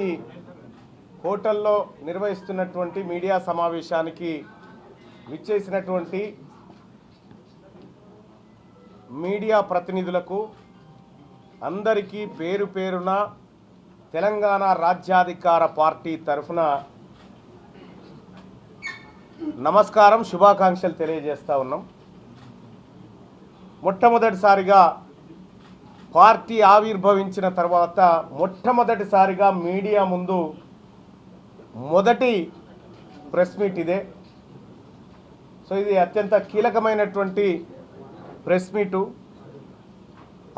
ఈ హోటల్లో నిర్వహిస్తున్నటువంటి మీడియా సమావేశానికి విచ్చేసినటువంటి మీడియా ప్రతినిధులకు అందరికీ పేరు పేరున తెలంగాణ రాజ్యాధికార పార్టీ తరఫున నమస్కారం శుభాకాంక్షలు తెలియజేస్తా ఉన్నాం. మొట్టమొదటిసారిగా పార్టీ ఆవిర్భవించిన తర్వాత మొట్టమొదటిసారిగా మీడియా ముందు మొదటి ప్రెస్ మీట్ ఇదే. సో ఇది అత్యంత కీలకమైనటువంటి ప్రెస్ మీటు.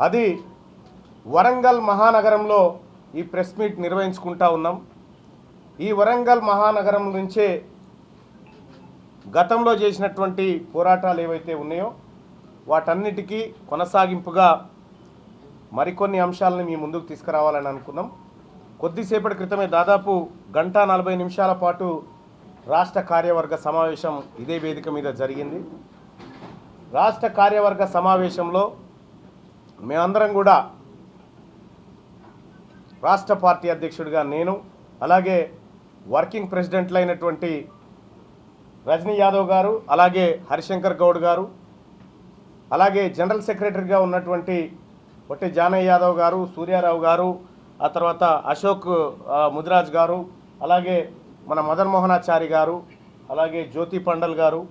అది వరంగల్ మహానగరంలో ఈ ప్రెస్ మీట్ నిర్వహించుకుంటా ఉన్నాం. ఈ వరంగల్ మహానగరం నుంచే గతంలో చేసినటువంటి పోరాటాలు ఏవైతే ఉన్నాయో వాటన్నిటికీ కొనసాగింపుగా మరికొన్ని అంశాలను మీ ముందుకు తీసుకురావాలని అనుకున్నాం. కొద్దిసేపటి క్రితమే దాదాపు గంట నలభై నిమిషాల పాటు రాష్ట్ర కార్యవర్గ సమావేశం ఇదే వేదిక మీద జరిగింది. రాష్ట్ర కార్యవర్గ సమావేశంలో మేమందరం కూడా రాష్ట్ర పార్టీ అధ్యక్షుడిగా నేను అలాగే వర్కింగ్ ప్రెసిడెంట్లు అయినటువంటి రజనీ యాదవ్ గారు అలాగే హరిశంకర్ గౌడ్ గారు అలాగే జనరల్ సెక్రటరీగా ఉన్నటువంటి ఒట్టి జానయ్య యాదవ్ గారు సూర్యారావు గారు ఆ తర్వాత అశోక్ ముదిరాజ్ గారు అలాగే మన మదన్ మోహనాచారి గారు అలాగే జ్యోతి పండల్ గారు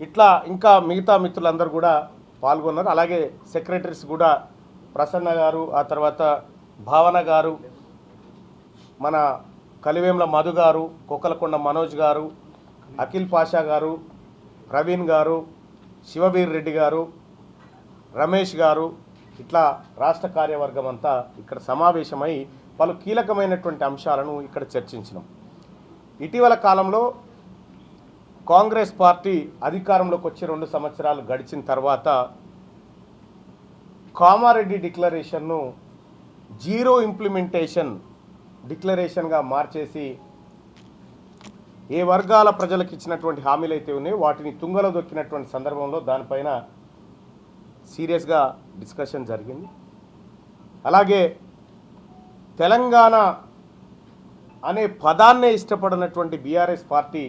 ఇట్లా ఇంకా మిగతా మిత్రులందరూ కూడా పాల్గొన్నారు. అలాగే సెక్రటరీస్ కూడా ప్రసన్న గారు ఆ తర్వాత భావన గారు మన కలివేంల మధు గారు కొక్కలకొండ మనోజ్ గారు అఖిల్ పాషా గారు ప్రవీణ్ గారు శివవీర్ రెడ్డి గారు రమేష్ గారు ఇట్లా రాష్ట్ర కార్యవర్గం అంతా ఇక్కడ సమావేశమై పలు కీలకమైనటువంటి అంశాలను ఇక్కడ చర్చించినాం. ఇటీవల కాలంలో కాంగ్రెస్ పార్టీ అధికారంలోకి వచ్చి రెండు సంవత్సరాలు గడిచిన తర్వాత కామారెడ్డి డిక్లరేషన్ను జీరో ఇంప్లిమెంటేషన్ డిక్లరేషన్గా మార్చేసి ఏ వర్గాల ప్రజలకు ఇచ్చినటువంటి హామీలు అయితే ఉన్నాయో వాటిని తుంగలో దొక్కినటువంటి సందర్భంలో దానిపైన సీరియస్గా డిస్కషన్ జరిగింది. అలాగే తెలంగాణ అనే పదాన్నే ఇష్టపడినటువంటి బీఆర్ఎస్ పార్టీ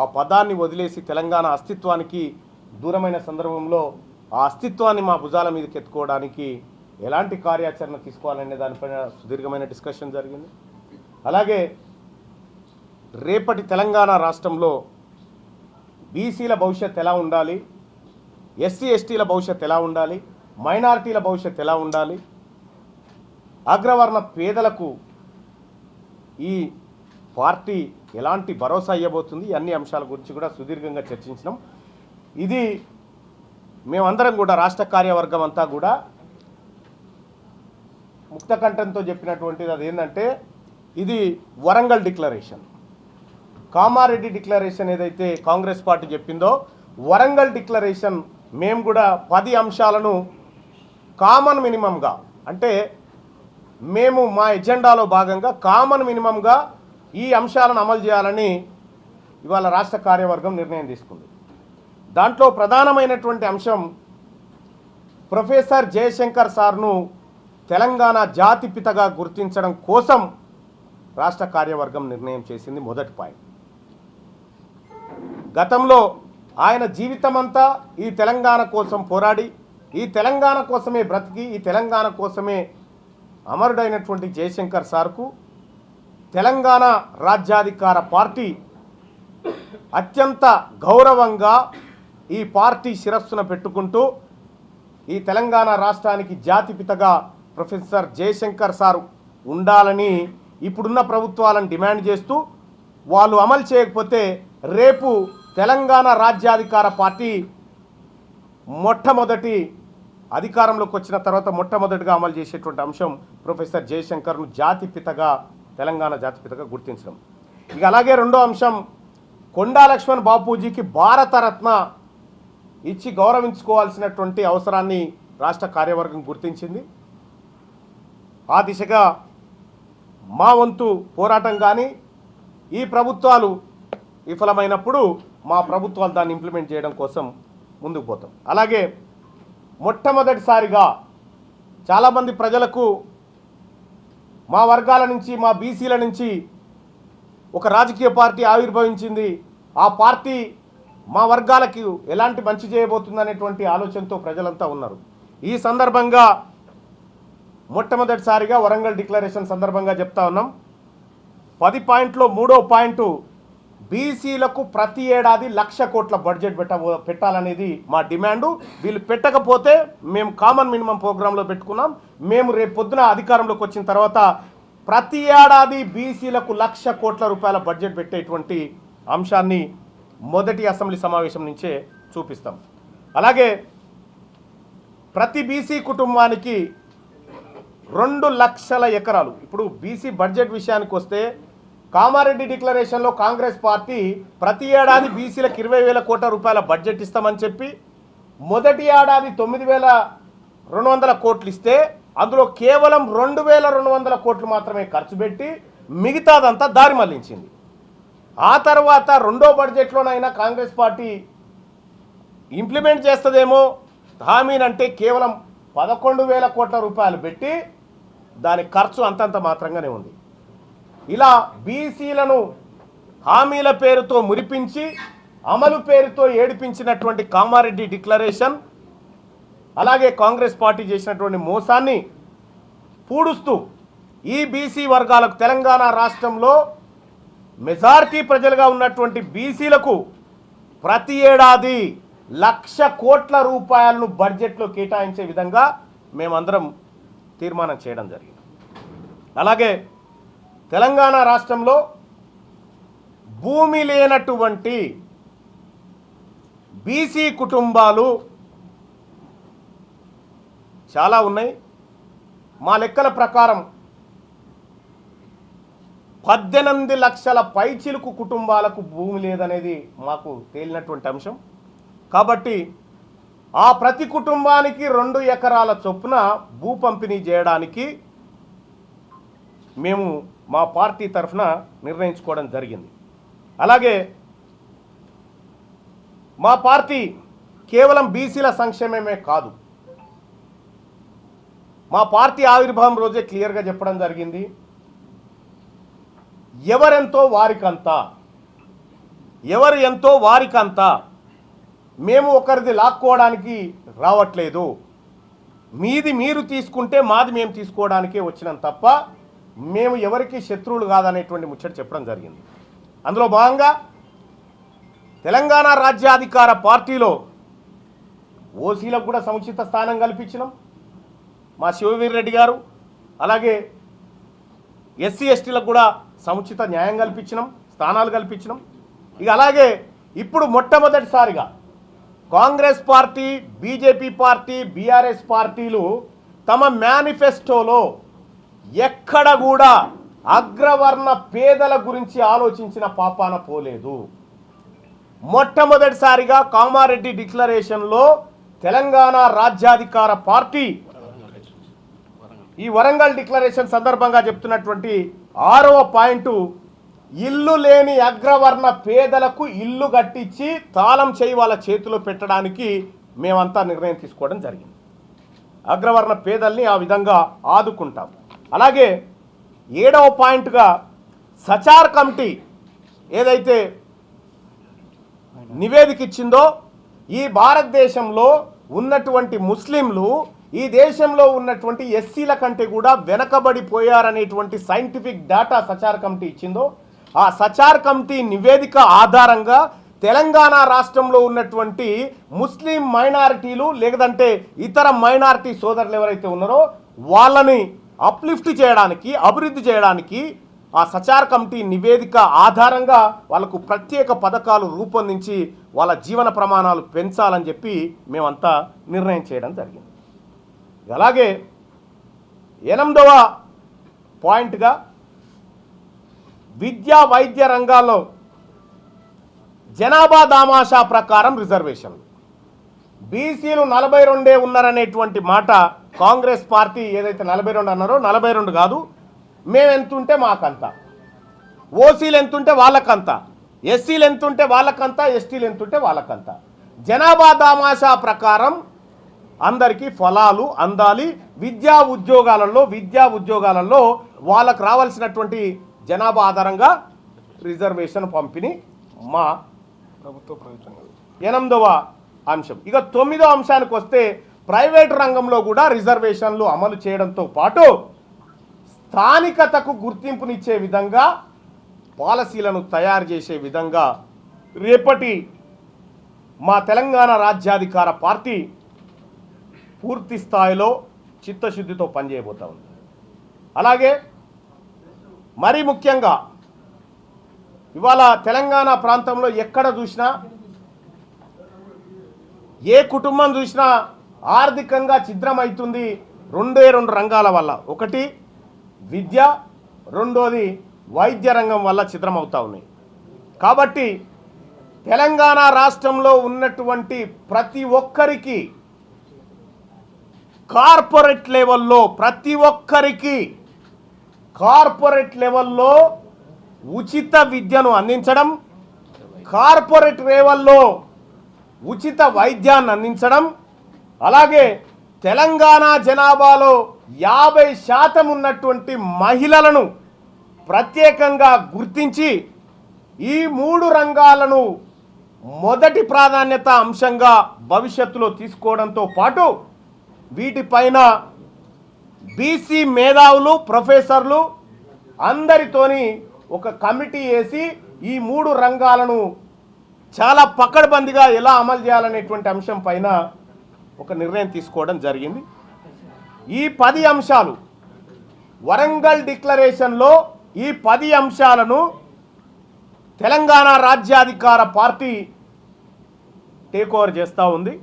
ఆ పదాన్ని వదిలేసి తెలంగాణ అస్తిత్వానికి దూరమైన సందర్భంలో ఆ అస్తిత్వాన్ని మా భుజాల మీదకి ఎత్తుకోవడానికి ఎలాంటి కార్యాచరణ తీసుకోవాలనే దానిపైన సుదీర్ఘమైన డిస్కషన్ జరిగింది. అలాగే రేపటి తెలంగాణ రాష్ట్రంలో బీసీల భవిష్యత్ ఎలా ఉండాలి? ఎస్సీ ఎస్టీల భవిష్యత్ ఎలా ఉండాలి? మైనారిటీల భవిష్యత్ ఎలా ఉండాలి? అగ్రవర్ణ పేదలకు ఈ పార్టీ ఎలాంటి భరోసా ఇవ్వబోతుంది? అన్ని అంశాల గురించి కూడా సుదీర్ఘంగా చర్చించినాం. ఇది మేమందరం కూడా రాష్ట్ర కార్యవర్గం అంతా కూడా ముక్తకంఠంతో చెప్పినటువంటిది అది ఏంటంటే ఇది వరంగల్ డిక్లరేషన్. కామారెడ్డి డిక్లరేషన్ ఏదైతే కాంగ్రెస్ పార్టీ చెప్పిందో వరంగల్ డిక్లరేషన్ మేము కూడా పది అంశాలను కామన్ మినిమంగా అంటే మేము మా ఎజెండాలో భాగంగా కామన్ మినిమంగా ఈ అంశాలను అమలు చేయాలని ఇవాళ రాష్ట్ర కార్యవర్గం నిర్ణయం తీసుకుంది. దాంట్లో ప్రధానమైనటువంటి అంశం ప్రొఫెసర్ జయశంకర్ సార్ను తెలంగాణ జాతిపితగా గుర్తించడం కోసం రాష్ట్ర కార్యవర్గం నిర్ణయం చేసింది మొదటి పాయింట్. గతంలో ఆయన జీవితమంతా ఈ తెలంగాణ కోసం పోరాడి ఈ తెలంగాణ కోసమే బ్రతికి ఈ తెలంగాణ కోసమే అమరుడైనటువంటి జయశంకర్ సార్కు తెలంగాణ రాజ్యాధికార పార్టీ అత్యంత గౌరవంగా ఈ పార్టీ శిరస్సున పెట్టుకుంటూ ఈ తెలంగాణ రాష్ట్రానికి జాతిపితగా ప్రొఫెసర్ జయశంకర్ సారు ఉండాలని ఇప్పుడున్న ప్రభుత్వాలను డిమాండ్ చేస్తూ వాళ్ళు అమలు చేయకపోతే రేపు తెలంగాణ రాజ్యాధికార పార్టీ మొట్టమొదటి అధికారంలోకి వచ్చిన తర్వాత మొట్టమొదటిగా అమలు చేసేటువంటి అంశం ప్రొఫెసర్ జయశంకర్ను జాతిపితగా తెలంగాణ జాతిపితగా గుర్తించడం. ఇక అలాగే రెండో అంశం కొండా లక్ష్మణ్ బాపూజీకి భారతరత్న ఇచ్చి గౌరవించుకోవాల్సినటువంటి అవసరాన్ని రాష్ట్ర కార్యవర్గం గుర్తించింది. ఆ దిశగా మా వంతు పోరాటం కానీ ఈ ప్రభుత్వాలు విఫలమైనప్పుడు మా ప్రభుత్వాలు దాన్ని ఇంప్లిమెంట్ చేయడం కోసం ముందుకు పోతాం. అలాగే మొట్టమొదటిసారిగా చాలామంది ప్రజలకు మా వర్గాల నుంచి మా బీసీల నుంచి ఒక రాజకీయ పార్టీ ఆవిర్భవించింది. ఆ పార్టీ మా వర్గాలకు ఎలాంటి మంచి చేయబోతుందనేటువంటి ఆలోచనతో ప్రజలంతా ఉన్నారు. ఈ సందర్భంగా మొట్టమొదటిసారిగా వరంగల్ డిక్లరేషన్ సందర్భంగా చెప్తా ఉన్నాం. పది పాయింట్లో మూడో పాయింట్ బీసీలకు ప్రతి ఏడాది లక్ష కోట్ల బడ్జెట్ పెట్ట పెట్టాలనేది మా డిమాండు. వీళ్ళు పెట్టకపోతే మేము కామన్ మినిమం ప్రోగ్రాంలో పెట్టుకున్నాం. మేము రేపు పొద్దున అధికారంలోకి వచ్చిన తర్వాత ప్రతి ఏడాది బీసీలకు లక్ష కోట్ల రూపాయల బడ్జెట్ పెట్టేటువంటి అంశాన్ని మొదటి అసెంబ్లీ సమావేశం నుంచే చూపిస్తాం. అలాగే ప్రతి బీసీ కుటుంబానికి రెండు లక్షల ఎకరాలు. ఇప్పుడు బీసీ బడ్జెట్ విషయానికి వస్తే కామారెడ్డి డిక్లరేషన్లో కాంగ్రెస్ పార్టీ ప్రతి ఏడాది బీసీలకు ఇరవై వేల కోట్ల రూపాయల బడ్జెట్ ఇస్తామని చెప్పి మొదటి ఏడాది తొమ్మిది వేల రెండు వందల కోట్లు ఇస్తే అందులో కేవలం రెండు వేల రెండు వందల కోట్లు మాత్రమే ఖర్చు పెట్టి మిగతాదంతా దారి మళ్ళించింది. ఆ తర్వాత రెండో బడ్జెట్లోనైనా కాంగ్రెస్ పార్టీ ఇంప్లిమెంట్ చేస్తుందేమో హామీనంటే కేవలం పదకొండు వేల కోట్ల రూపాయలు పెట్టి దాని ఖర్చు అంతంత మాత్రంగానే ఉంది. ఇలా బీసీలను హామీల పేరుతో మురిపించి అమలు పేరుతో ఏడిపించినటువంటి కామారెడ్డి డిక్లరేషన్ అలాగే కాంగ్రెస్ పార్టీ చేసినటువంటి మోసాన్ని పూడుస్తూ ఈ బీసీ వర్గాలకు తెలంగాణ రాష్ట్రంలో మెజార్టీ ప్రజలుగా ఉన్నటువంటి బీసీలకు ప్రతి ఏడాది లక్ష కోట్ల రూపాయలను బడ్జెట్లో కేటాయించే విధంగా మేమందరం తీర్మానం చేయడం జరిగింది. అలాగే తెలంగాణ రాష్ట్రంలో భూమి లేనటువంటి బీసీ కుటుంబాలు చాలా ఉన్నాయి. మా లెక్కల ప్రకారం పద్దెనిమిది లక్షల పైచిలుకు కుటుంబాలకు భూమి లేదనేది మాకు తేలినటువంటి అంశం. కాబట్టి ఆ ప్రతి కుటుంబానికి రెండు ఎకరాల చొప్పున భూ పంపిణీ చేయడానికి మేము మా పార్టీ తరఫున నిర్ణయించుకోవడం జరిగింది. అలాగే మా పార్టీ కేవలం బీసీల సంక్షేమమే కాదు మా పార్టీ ఆవిర్భావం రోజే క్లియర్గా చెప్పడం జరిగింది. ఎవరెంతో వారికంతా ఎవరు ఎంతో వారికంతా మేము ఒకరిది లాక్కోవడానికి రావట్లేదు. మీది మీరు తీసుకుంటే మాది మేము తీసుకోవడానికే వచ్చినాం తప్ప మేము ఎవరికి శత్రువులు కాదనేటువంటి ముచ్చట చెప్పడం జరిగింది. అందులో భాగంగా తెలంగాణ రాజ్యాధికార పార్టీలో ఓసీలకు కూడా సముచిత స్థానం కల్పించినాం. మా శివవీర్ రెడ్డి గారు అలాగే ఎస్సీ ఎస్టీలకు కూడా సముచిత న్యాయం కల్పించినాం స్థానాలు కల్పించినాం. ఇక అలాగే ఇప్పుడు మొట్టమొదటిసారిగా Congress party BJP party BRS పార్టీలు తమ మేనిఫెస్టోలో ఎక్కడ కూడా అగ్రవర్ణ పేదల గురించి ఆలోచించిన పాపాన పోలేదు. మొట్టమొదటిసారిగా కామారెడ్డి డిక్లరేషన్లో తెలంగాణ రాజ్యాధికార పార్టీ ఈ వరంగల్ డిక్లరేషన్ సందర్భంగా చెప్తున్నటువంటి ఆరవ పాయింట్ ఇల్లు లేని అగ్రవర్ణ పేదలకు ఇల్లు కట్టించి తాళం చేయి వాళ్ళ చేతిలో పెట్టడానికి మేమంతా నిర్ణయం తీసుకోవడం జరిగింది. అగ్రవర్ణ పేదల్ని ఆ విధంగా ఆదుకుంటాం అలాగే ఏడవ పాయింట్గా సచార్ కమిటీ ఏదైతే నివేదిక ఇచ్చిందో ఈ భారతదేశంలో ఉన్నటువంటి ముస్లింలు ఈ దేశంలో ఉన్నటువంటి ఎస్సీల కంటే కూడా వెనకబడిపోయారనేటువంటి సైంటిఫిక్ డేటా సచార్ కమిటీ ఇచ్చిందో ఆ సచార్ కమిటీ నివేదిక ఆధారంగా తెలంగాణ రాష్ట్రంలో ఉన్నటువంటి ముస్లిం మైనారిటీలు లేదంటే ఇతర మైనారిటీ సోదరులు ఎవరైతే ఉన్నారో వాళ్ళని అప్లిఫ్ట్ చేయడానికి అభివృద్ధి చేయడానికి ఆ సచార్ కమిటీ నివేదిక ఆధారంగా వాళ్ళకు ప్రత్యేక పథకాలు రూపొందించి వాళ్ళ జీవన ప్రమాణాలు పెంచాలని చెప్పి మేమంతా నిర్ణయం చేయడం జరిగింది. అలాగే ఎనిమిదవ పాయింట్గా విద్యా వైద్య రంగాల్లో జనాభా దామాషా ప్రకారం రిజర్వేషన్లు. బీసీలు నలభై రెండే ఉన్నారనేటువంటి మాట కాంగ్రెస్ పార్టీ ఏదైతే నలభై రెండు అన్నారో నలభై రెండు కాదు. మేము ఎంతుంటే మాకంత. ఓసీలు ఎంతుంటే వాళ్ళకంత. ఎస్సీలు ఎంతుంటే వాళ్ళకంత ఎస్టీలు ఎంతుంటే వాళ్ళకంత. జనాభా దామాషా ప్రకారం అందరికీ ఫలాలు అందాలి. విద్యా ఉద్యోగాలలో విద్యా ఉద్యోగాలలో వాళ్ళకు రావాల్సినటువంటి జనాభా ఆధారంగా రిజర్వేషన్ పంపిణీ మా ప్రభుత్వ ప్రయోజనం ఎనిమిదవ అంశం. ఇక తొమ్మిదో అంశానికి వస్తే ప్రైవేట్ రంగంలో కూడా రిజర్వేషన్లు అమలు చేయడంతో పాటు స్థానికతకు గుర్తింపునిచ్చే విధంగా పాలసీలను తయారు చేసే విధంగా రేపటి మా తెలంగాణ రాజ్యాధికార పార్టీ పూర్తి స్థాయిలో చిత్తశుద్ధితో పనిచేయబోతా ఉంది. అలాగే మరీ ముఖ్యంగా ఇవాళ తెలంగాణ ప్రాంతంలో ఎక్కడ చూసినా ఏ కుటుంబం చూసినా ఆర్థికంగా ఛిద్రమవుతుంది రెండే రెండు రంగాల వల్ల. ఒకటి విద్య రెండోది వైద్య రంగం వల్ల ఛిద్రమవుతా ఉన్నాయి. కాబట్టి తెలంగాణ రాష్ట్రంలో ఉన్నటువంటి ప్రతి ఒక్కరికి కార్పొరేట్ లెవెల్లో ప్రతి ఒక్కరికి కార్పొరేట్ లెవెల్లో ఉచిత విద్యను అందించడం కార్పొరేట్ లెవెల్లో ఉచిత వైద్యాన్ని అందించడం అలాగే తెలంగాణ జనాభాలో యాభై శాతం ఉన్నటువంటి మహిళలను ప్రత్యేకంగా గుర్తించి ఈ మూడు రంగాలను మొదటి ప్రాధాన్యత అంశంగా భవిష్యత్తులో తీసుకోవడంతో పాటు వీటిపైన బీసీ మేధావులు ప్రొఫెసర్లు అందరితోని ఒక కమిటీ వేసి ఈ మూడు రంగాలను చాలా పక్కడబందిగా ఎలా అమలు చేయాలనేటువంటి అంశం పైన ఒక నిర్ణయం తీసుకోవడం జరిగింది. ఈ పది అంశాలు వరంగల్ డిక్లరేషన్లో ఈ పది అంశాలను తెలంగాణ రాజ్యాధికార పార్టీ టేక్ ఓవర్ చేస్తూ ఉంది.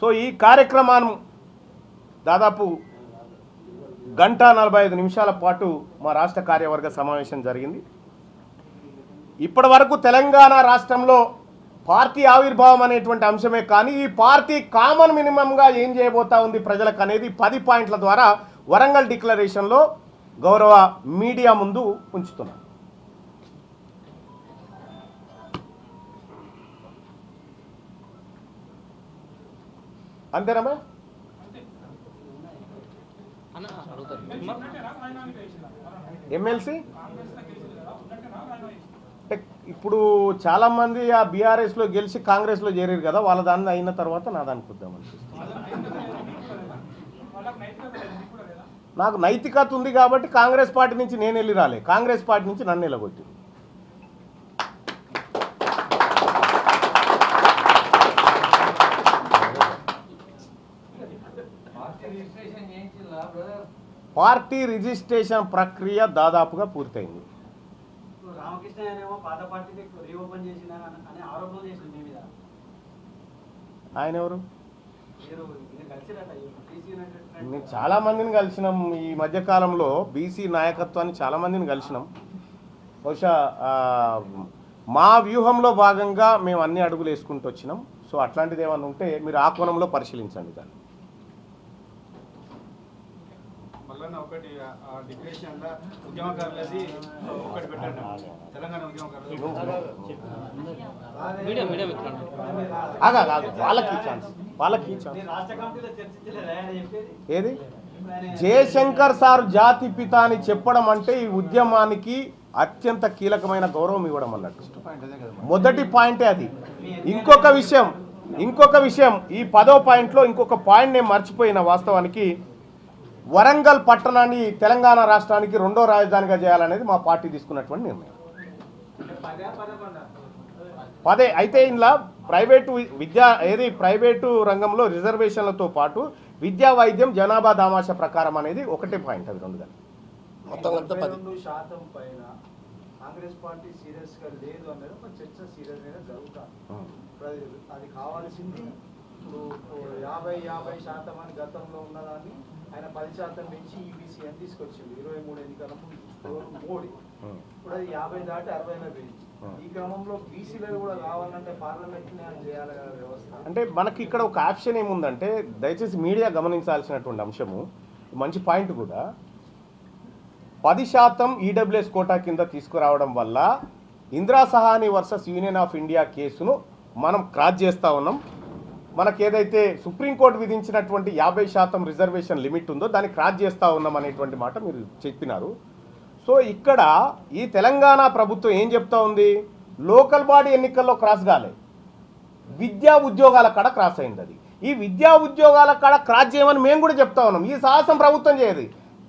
సో ఈ కార్యక్రమాన్ని దాదాపు గంట నలభై ఐదు నిమిషాల పాటు మా రాష్ట్ర కార్యవర్గ సమావేశం జరిగింది. ఇప్పటి వరకు తెలంగాణ రాష్ట్రంలో పార్టీ ఆవిర్భావం అనేటువంటి అంశమే కానీ ఈ పార్టీ కామన్ మినిమంగా ఏం చేయబోతా ఉంది ప్రజలకు అనేది పది పాయింట్ల ద్వారా వరంగల్ డిక్లరేషన్లో గౌరవ మీడియా ముందు ఉంచుతున్నాం. అంతేనమ్మా? ఎమ్మెల్సీ? ఇప్పుడు చాలామంది ఆ బీఆర్ఎస్లో గెలిచి కాంగ్రెస్లో చేరారు కదా వాళ్ళ దాన్ని అయిన తర్వాత నా దానికి వద్దాం నాకు నైతికత ఉంది కాబట్టి కాంగ్రెస్ పార్టీ నుంచి నేను వెళ్ళి రాలే. కాంగ్రెస్ పార్టీ నుంచి నన్ను వెళ్ళగొట్టి పార్టీ రిజిస్ట్రేషన్ ప్రక్రియ దాదాపుగా పూర్తయింది. రామకృష్ణ గారేమో పాత పార్టీని రీఓపెన్ అనే ఆరోపణలు చేసింది మీ మీద. ఆయన ఎవరు? నేను చాలా మందిని కలిసినాం. ఈ మధ్య కాలంలో బీసీ నాయకత్వాన్ని చాలా మందిని కలిసినాం. బహుశా మా వ్యూహంలో భాగంగా మేము అన్ని అడుగులు వేసుకుంటూ వచ్చినాం. సో అట్లాంటిది ఏమైనా ఉంటే మీరు ఆ కోణంలో పరిశీలించండి దాన్ని. మళ్ళీ ఒకటి ఆ డిక్లరేషన్ ఉద్యమకారులది ఒకటి పెట్టండి. తెలంగాణ ఉద్యమకారులు వాళ్ళకి ఛాన్స్. ఛాన్స్. ఏది? జయశంకర్ సార్ జాతి పిత అని చెప్పడం అంటే ఈ ఉద్యమానికి అత్యంత కీలకమైన గౌరవం ఇవ్వడం అన్నట్టు. మొదటి పాయింటే అది. ఇంకొక విషయం ఇంకొక విషయం. ఈ పదో పాయింట్లో ఇంకొక పాయింట్ నేను మర్చిపోయిన వాస్తవానికి వరంగల్ పట్టణాన్ని తెలంగాణ రాష్ట్రానికి రెండో రాజధానిగా చేయాలనేది మా పార్టీ తీసుకున్నటువంటి నిర్ణయం. పదే అయితే ఇందులో ప్రైవేటు విద్యా ఏది ప్రైవేటు రంగంలో రిజర్వేషన్లతో పాటు విద్యా వైద్యం జనాభా దామాష ప్రకారం అనేది ఒకటే పాయింట్ అది రెండుగా మొత్తం కలిపితే పది. రెండు శాతం పైన కాంగ్రెస్ పార్టీ సీరియస్గా లేదు అనేది చర్చ సీరియస్ అది కావాల్సింది ఇప్పుడు యాభై యాభై శాతం అని గతంలో ఉన్నదాన్ని ఆయన పది శాతం పెంచి ఈబీసీ అని తీసుకొచ్చింది ఇరవై మూడు ఎన్నికల? మోడీ. ఇప్పుడు అది యాభై దాటి అరవైలో పెంచి ఈ క్రమంలో బీసీలో కూడా కావాలంటే పార్లమెంట్ చేయాలి కదా వ్యవస్థ. అంటే మనకి ఇక్కడ ఒక ఆప్షన్ ఏముందంటే దయచేసి మీడియా గమనించాల్సినటువంటి అంశము. మంచి పాయింట్ కూడా. పది శాతం ఈడబ్ల్యూఎస్ కోటా కింద తీసుకురావడం వల్ల Indira Sawhney versus union of India కేసును మనం క్రాస్ చేస్తూ ఉన్నాం. మనకి ఏదైతే సుప్రీంకోర్టు విధించినటువంటి యాభై శాతం రిజర్వేషన్ లిమిట్ ఉందో దాన్ని క్రాస్ చేస్తూ ఉన్నాం అనేటువంటి మాట మీరు చెప్పినారు. సో ఇక్కడ ఈ తెలంగాణ ప్రభుత్వం ఏం చెప్తా ఉంది? లోకల్ బాడీ ఎన్నికల్లో క్రాస్ కాలేదు విద్యా ఉద్యోగాల కాడ క్రాస్ అయింది అది. ఈ విద్యా ఉద్యోగాల కాడ క్రాస్ చేయమని మేము కూడా చెప్తా ఉన్నాం. ఈ సాహసం ప్రభుత్వం చేయదు.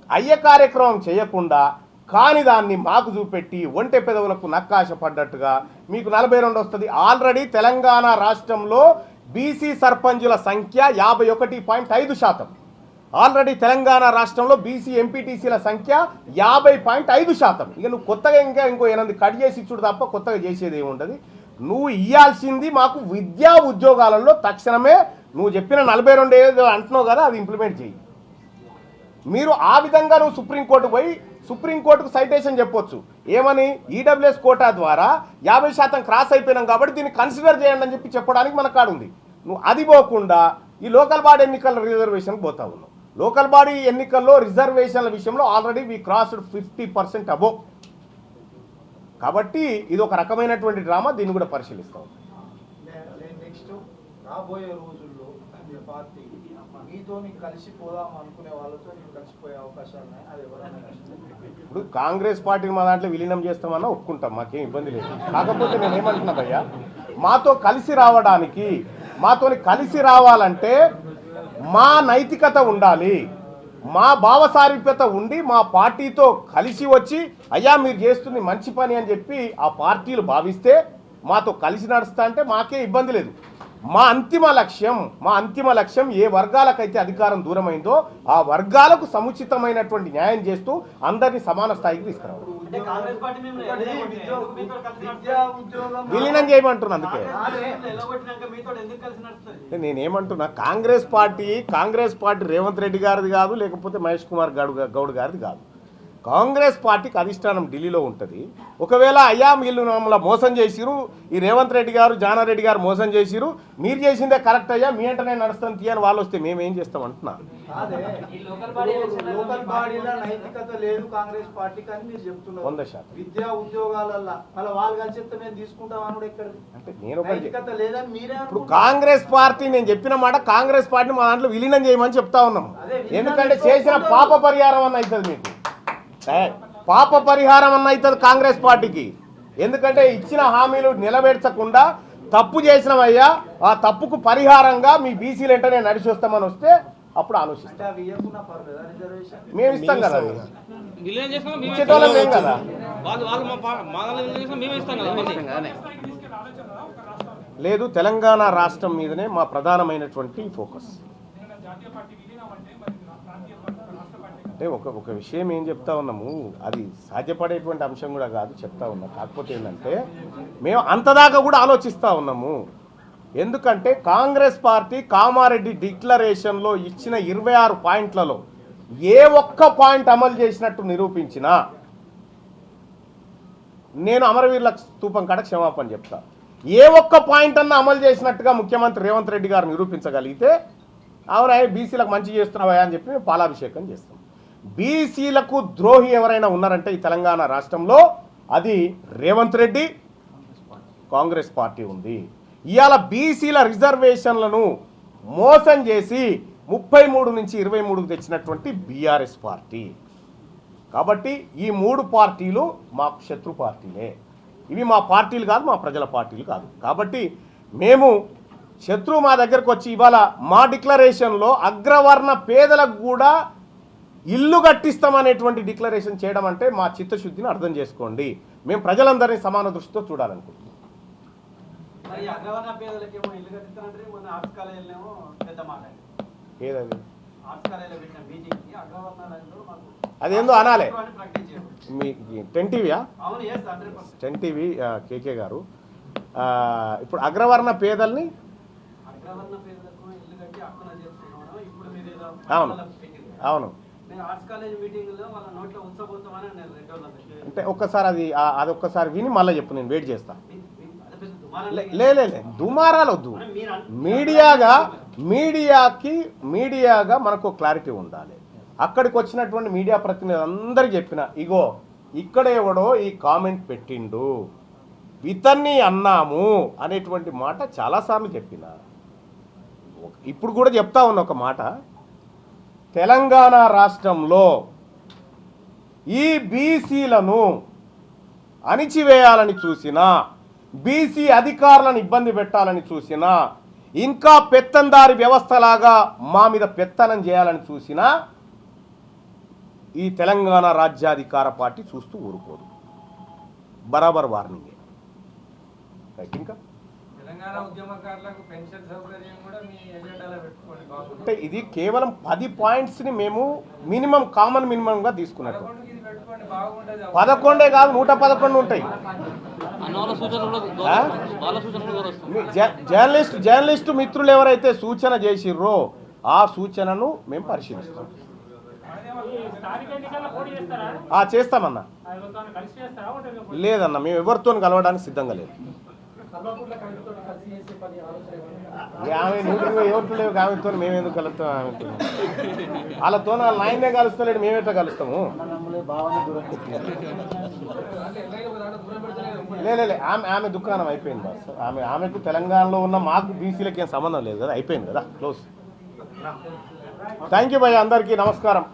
అయ్యే కార్యక్రమం చేయకుండా కాని దాన్ని మాకు చూపెట్టి ఒంటె పెదవులకు నక్కాశ పడ్డట్టుగా మీకు నలభై రెండు వస్తుంది. ఆల్రెడీ తెలంగాణ రాష్ట్రంలో బీసీ సర్పంచుల సంఖ్య యాభై ఒకటి పాయింట్ ఐదు శాతం. ఆల్రెడీ తెలంగాణ రాష్ట్రంలో బీసీ ఎంపీటీసీల సంఖ్య యాభై పాయింట్ ఐదు శాతం. ఇక నువ్వు కొత్తగా ఇంకా ఇంకో ఎనిమిది కట్ చేసి ఇచ్చుడు తప్ప కొత్తగా చేసేది ఏముండదు. నువ్వు ఇవ్వాల్సింది మాకు విద్యా ఉద్యోగాలలో తక్షణమే నువ్వు చెప్పిన నలభై రెండు ఏదో అంటున్నావు కదా అది ఇంప్లిమెంట్ చేయి. మీరు ఆ విధంగా నువ్వు సుప్రీంకోర్టు పోయి సుప్రీంకోర్టుకు సైటేషన్ చెప్పొచ్చు. ఏమని? ఈడబ్ల్యూఎస్ కోటా ద్వారా యాభై శాతం క్రాస్ అయిపోయినాం కాబట్టి దీన్ని కన్సిడర్ చేయండి అని చెప్పి చెప్పడానికి మన కాడుంది. నువ్వు అది పోకుండా ఈ లోకల్ బాడీ ఎన్నికల రిజర్వేషన్కి పోతా ఉన్నావు. లోకల్ బాడీ ఎన్నికల్లో రిజర్వేషన్ల విషయంలో already we crossed fifty percent above కాబట్టి ఇది ఒక రకమైనటువంటి డ్రామా దీన్ని కూడా పరిశీలిస్తాం. నేను నేను నెక్స్ట్ రాబోయే రోజుల్లో మీ పార్టీ మీతో కలిసి పోదాం అనుకునే వాళ్ళతో నేను కలిసిపోయే అవకాశాలు ఉన్నాయి. అది ఎవరైనా ఇప్పుడు కాంగ్రెస్ పార్టీని మా దాంట్లో విలీనం చేస్తామన్నా ఒప్పుకుంటాం మాకేం ఇబ్బంది లేదు. కాకపోతే నేను ఏమంటున్నా భయ్యా మాతో కలిసి రావడానికి మాతోని కలిసి రావాలంటే మా నైతికత ఉండాలి. మా భావసారూప్యత ఉండి మా పార్టీతో కలిసి వచ్చి అయ్యా మీరు చేస్తుంది మంచి పని అని చెప్పి ఆ పార్టీలు భావిస్తే మాతో కలిసి నడుస్తా అంటే మాకే ఇబ్బంది లేదు. మా అంతిమ లక్ష్యం మా అంతిమ లక్ష్యం ఏ వర్గాలకైతే అధికారం దూరమైందో ఆ వర్గాలకు సముచితమైనటువంటి న్యాయం చేస్తూ అందరినీ సమాన స్థాయికి తీసుకురావాలి. విలీనం చేయమంటున్నా అందుకే? నేనేమంటున్నా కాంగ్రెస్ పార్టీ కాంగ్రెస్ పార్టీ రేవంత్ రెడ్డి గారిది కాదు లేకపోతే మహేష్ కుమార్ గౌడ్ గౌడ్ గారిది కాదు. కాంగ్రెస్ పార్టీకి అధిష్టానం ఢిల్లీలో ఉంటుంది. ఒకవేళ అయ్యా వీళ్ళు మమ్మల్ని మోసం చేసిరు ఈ రేవంత్ రెడ్డి గారు జానారెడ్డి గారు మోసం చేసిరు మీరు చేసిందే కరెక్ట్ అయ్యా మీ వెంటనే నడుస్తాం తీయని వాళ్ళు వస్తే మేము ఏం చేస్తాం అంటున్నా. కాదే ఈ లోకల్ బాడీలో నైతికత లేదు కాంగ్రెస్ పార్టీకి అని మీరు చెప్తున్నారు. వంద శాతం. విద్యా ఉద్యోగాలల్లో మళ్ళీ వాళ్ళు కలిసి చెప్తే మేము తీసుకుంటాం అనుడు ఎక్కడిది? అంటే నేను నైతికత లేదని మీరే ఇప్పుడు. కాంగ్రెస్ పార్టీ నేను చెప్పిన మాట కాంగ్రెస్ పార్టీ మా దాంట్లో విలీనం చేయమని చెప్తా ఉన్నాం ఎందుకంటే చేసిన పాప పరిహారం అన్న అవుతుంది మీకు. పాప పరిహారం అన్న అవుతుంది కాంగ్రెస్ పార్టీకి. ఎందుకంటే ఇచ్చిన హామీలు నిలబెట్టకుండా తప్పు చేసినవయ్యా ఆ తప్పుకు పరిహారంగా మీ బీసీలు వెంటనే నడిచి వస్తామని వస్తే అప్పుడు ఆలోచిస్తాం. మేము ఇస్తాం కదా ఇచ్చేటోళ్ళం కదా. లేదు తెలంగాణ రాష్ట్రం మీదనే మా ప్రధానమైనటువంటి ఫోకస్. అంటే ఒక ఒక విషయం ఏం చెప్తా ఉన్నాము అది సాధ్యపడేటువంటి అంశం కూడా కాదు చెప్తా ఉన్నాం. కాకపోతే ఏంటంటే మేము అంతదాకా కూడా ఆలోచిస్తూ ఉన్నాము. ఎందుకంటే కాంగ్రెస్ పార్టీ కామారెడ్డి డిక్లరేషన్లో ఇచ్చిన ఇరవై ఆరు పాయింట్లలో ఏ ఒక్క పాయింట్ అమలు చేసినట్టు నిరూపించినా నేను అమరవీరుల స్తూపం కాడ క్షమాపణ చెప్తా. ఏ ఒక్క పాయింట్ అన్న అమలు చేసినట్టుగా ముఖ్యమంత్రి రేవంత్ రెడ్డి గారు నిరూపించగలిగితే అవునా బీసీలకు మంచి చేస్తున్నావా అని చెప్పి మేము పాలాభిషేకం చేస్తాం. బీసీలకు ద్రోహి ఎవరైనా ఉన్నారంటే ఈ తెలంగాణ రాష్ట్రంలో అది రేవంత్ రెడ్డి కాంగ్రెస్ పార్టీ ఉంది. ఇవాళ బీసీల రిజర్వేషన్లను మోసం చేసి ముప్పై మూడు నుంచి ఇరవై మూడుకు తెచ్చినటువంటి బీఆర్ఎస్ పార్టీ. కాబట్టి ఈ మూడు పార్టీలు మాకు శత్రు పార్టీలే. ఇవి మా పార్టీలు కాదు మా ప్రజల పార్టీలు కాదు. కాబట్టి మేము శత్రువు మా దగ్గరకు వచ్చి ఇవాళ మా డిక్లరేషన్లో అగ్రవర్ణ పేదలకు కూడా ఇల్లు కట్టిస్తామనేటువంటి డిక్లరేషన్ చేయడం అంటే మా చిత్తశుద్ధిని అర్థం చేసుకోండి. మేము ప్రజలందరినీ సమాన దృష్టితో చూడాలనుకుంటున్నాం. మరి అగ్రవర్ణ పేదలకేమో ఇల్లు కట్టిస్తానంటే మన ఆర్ట్స్ కాలేజీలో పెద్ద మాట ఏదది ఆర్ట్స్ కాలేజీలో పెట్టిన మీటింగ్కి అగ్రవర్ణాలలో మాకు అదేందో అనాలే. మీ టెన్ టీవీయా టెన్ టీవీ కేకే గారు. ఇప్పుడు అగ్రవర్ణ పేదల్ని అవును. అవును. అంటే ఒక్కసారి అది అది ఒక్కసారి విని మళ్ళీ చెప్పు నేను వెయిట్ చేస్తా. లేదు. దుమారాలు వద్దు. మీడియాగా మీడియాకి మీడియాగా మనకు క్లారిటీ ఉండాలి. అక్కడికి వచ్చినటువంటి మీడియా ప్రతినిధి అందరికి చెప్పిన ఇగో ఇక్కడ ఎవడో ఈ కామెంట్ పెట్టిండు ఇతన్ని అన్నాము అనేటువంటి మాట చాలాసార్లు చెప్పిన. ఇప్పుడు కూడా చెప్తా ఉన్న ఒక మాట. తెలంగాణ రాష్ట్రంలో ఈ బీసీలను అణిచివేయాలని చూసినా బీసీ అధికారులను ఇబ్బంది పెట్టాలని చూసినా ఇంకా పెత్తందారి వ్యవస్థలాగా మా మీద పెత్తనం చేయాలని చూసినా ఈ తెలంగాణ రాజ్యాధికార పార్టీ చూస్తూ ఊరుకోదు. బరాబర్ వార్నింగే. ఇంకా? అంటే ఇది కేవలం పది పాయింట్స్ని మేము మినిమం కామన్ మినిమంగా తీసుకున్నట్టు. పదకొండే కాదు నూట పదకొండు ఉంటాయి. జర్నలిస్ట్ జర్నలిస్ట్ మిత్రులు ఎవరైతే సూచన చేసిర్రో ఆ సూచనను మేము పరిశీలిస్తాం. చేస్తామన్నా. లేదన్న మేము ఎవరితో కలవడానికి సిద్ధంగా లేదు. ఆమె నూటికి ఓట్లు లేవు ఆమెతో మేము ఎందుకు కలుస్తాం ఆమెతో వాళ్ళతో వాళ్ళ నాయనే కలుస్తలేడు మేమేటో కలుస్తాము? లేలే లే, ఆమె ఆమె దుకాణం అయిపోయింది బాస్. ఆమె ఆమెకు తెలంగాణలో ఉన్న మాకు బీసీలకి ఏం సంబంధం లేదు కదా అయిపోయింది కదా క్లోజ్. థ్యాంక్ యూ భయ్య అందరికీ నమస్కారం.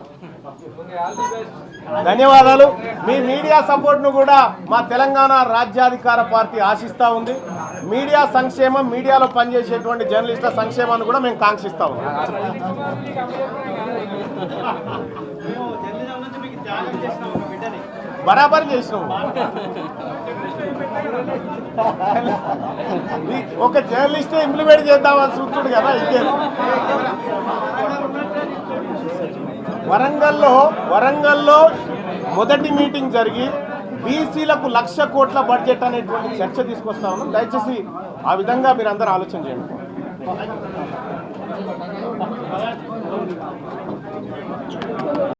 ధన్యవాదాలు. మీ మీడియా సపోర్ట్ను కూడా మా తెలంగాణ రాజ్యాధికార పార్టీ ఆశిస్తూ ఉంది. మీడియా సంక్షేమం మీడియాలో పనిచేసేటువంటి జర్నలిస్టుల సంక్షేమాన్ని కూడా మేము కాంక్షిస్తాము బరాబర్ చేసినాము ఒక జర్నలిస్ట్ ఇంప్లిమెంట్ చేద్దామని చూస్తుడు కదా ఇంకే? వరంగల్లో వరంగల్లో మొదటి మీటింగ్ జరిగి బీసీలకు లక్ష కోట్ల బడ్జెట్ అనేటువంటి చర్చ తీసుకొస్తా ఉన్నాం. దయచేసి ఆ విధంగా మీరు అందరూ ఆలోచన చేయండి.